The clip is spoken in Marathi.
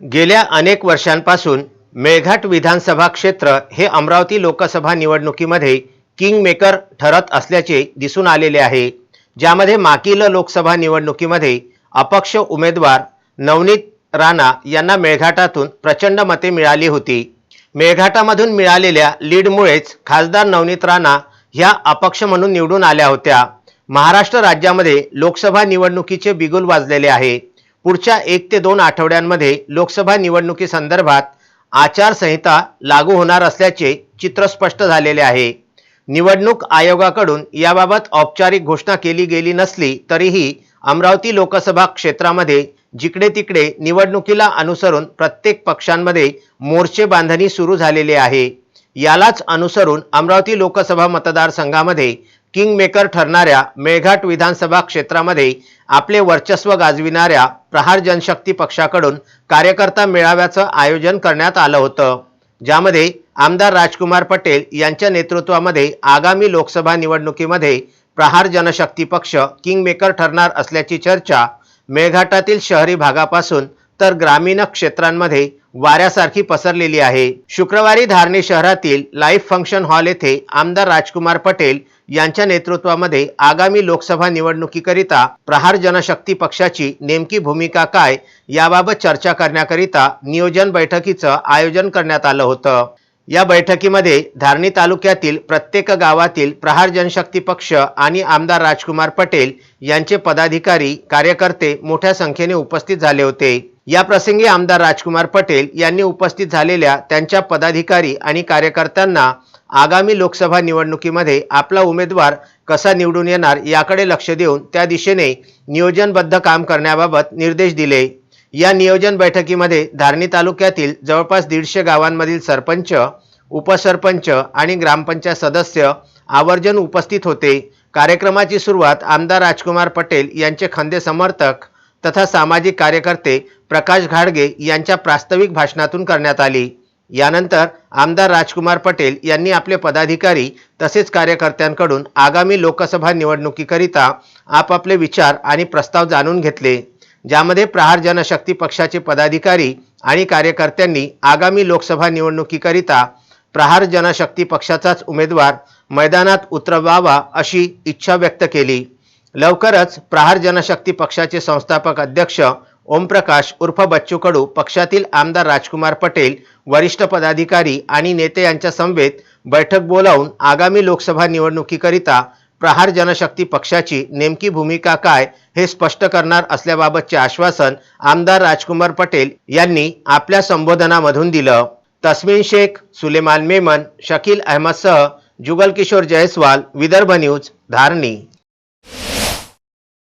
गेल्या अनेक वर्षांपासून मेळघाट विधानसभा क्षेत्र हे अमरावती लोकसभा निवडणुकीमध्ये किंगमेकर ठरत असल्याचे दिसून आलेले आहे. ज्यामध्ये माकील लोकसभा निवडणुकीमध्ये अपक्ष उमेदवार नवनीत राणा यांना मेळघाटातून प्रचंड मते मिळाली होती. मेळघाटामधून मिळालेल्या लीडमुळेच खासदार नवनीत राणा ह्या अपक्ष म्हणून निवडून आल्या होत्या. महाराष्ट्र राज्यामध्ये लोकसभा निवडणुकीचे बिगुल वाजलेले आहे. पुढच्या एक ते दोन आठवड्यांमध्ये लोकसभा निवडणुकीसंदर्भात आचारसंहिता लागू होणार असल्याचे चित्र स्पष्ट झालेले आहे. निवडणूक आयोगाकडून याबाबत औपचारिक घोषणा केली गेली नसली तरीही अमरावती लोकसभा क्षेत्रामध्ये जिकडे तिकडे निवडणुकीला अनुसरून प्रत्येक पक्षांमध्ये मोर्चे बांधणी सुरू झालेली आहे. यालाच अनुसरून अमरावती लोकसभा मतदारसंघामध्ये किंगमेकर ठरणाऱ्या मेळघाट विधानसभा क्षेत्रामध्ये आपले वर्चस्व गाजविणाऱ्या प्रहार जनशक्ती पक्षाकडून कार्यकर्ता मेळाव्याचं आयोजन करण्यात आलं होतं. ज्यामध्ये आमदार राजकुमार पटेल यांच्या नेतृत्वामध्ये आगामी लोकसभा निवडणुकीमध्ये प्रहार जनशक्ती पक्ष किंगमेकर ठरणार असल्याची चर्चा मेळघाटातील शहरी भागापासून तर ग्रामीण क्षेत्रांमध्ये वाऱ्यासारखी पसरलेली आहे. शुक्रवारी धारणी शहरातील लाईफ फंक्शन हॉल येथे आमदार राजकुमार पटेल यांच्या नेतृत्वामध्ये आगामी लोकसभा निवडणुकीकरिता प्रहार जनशक्ती पक्षाची नेमकी भूमिका काय याबाबत चर्चा करण्याकरिता नियोजन बैठकीचं आयोजन करण्यात आलं होतं. या बैठकीमध्ये धारणी तालुक्यातील प्रत्येक गावातील प्रहार जनशक्ती पक्ष आणि आमदार राजकुमार पटेल यांचे पदाधिकारी कार्यकर्ते मोठ्या संख्येने उपस्थित झाले होते. या प्रसंगी आमदार राजकुमार पटेल यांनी उपस्थित झालेल्या त्यांच्या पदाधिकारी आणि कार्यकर्त्यांना आगामी लोकसभा निवडणुकीमध्ये आपला उमेदवार कसा निवडून येणार याकडे लक्ष देऊन त्या दिशेने नियोजनबद्ध काम करण्याबाबत निर्देश दिले. या नियोजन बैठकीमध्ये धारणी तालुक्यातील जवळपास दीडशे गावांमधील सरपंच उपसरपंच आणि ग्रामपंचायत सदस्य आवर्जून उपस्थित होते. कार्यक्रमाची सुरुवात आमदार राजकुमार पटेल यांचे खंदे समर्थक तथा सामाजिक कार्यकर्ते प्रकाश घाडगे यांच्या प्रास्ताविक भाषणातून करण्यात आली. यानंतर आमदार राजकुमार पटेल यांनी आपले पदाधिकारी तसेच कार्यकर्त्यांकडून आगामी लोकसभा निवडणुकीकरिता आपापले विचार आणि प्रस्ताव जाणून घेतले ज्यामध्ये प्रहार जनशक्ती पक्षाचे पदाधिकारी आणि कार्यकर्त्यांनी आगामी लोकसभा निवडणुकीकरिता प्रहार जनशक्ती पक्षाचाच उमेदवार मैदानात उतरवावा अशी इच्छा व्यक्त केली. लवकरच प्रहार जनशक्ती पक्षाचे संस्थापक अध्यक्ष ओमप्रकाश उर्फ बच्चू कडू पक्षातील आमदार राजकुमार पटेल वरिष्ठ पदाधिकारी आणि नेते यांच्या समवेत बैठक बोलावून आगामी लोकसभा निवडणुकीकरिता प्रहार जनशक्ती पक्षाची नेमकी भूमिका काय हे स्पष्ट करणार असल्याबाबतचे आश्वासन आमदार राजकुमार पटेल यांनी आपल्या संबोधनामधून दिलं. तस्मिन शेख सुलेमान मेमन शकील अहमदसह जुगल किशोर जयस्वाल विदर्भ न्यूज धारणी.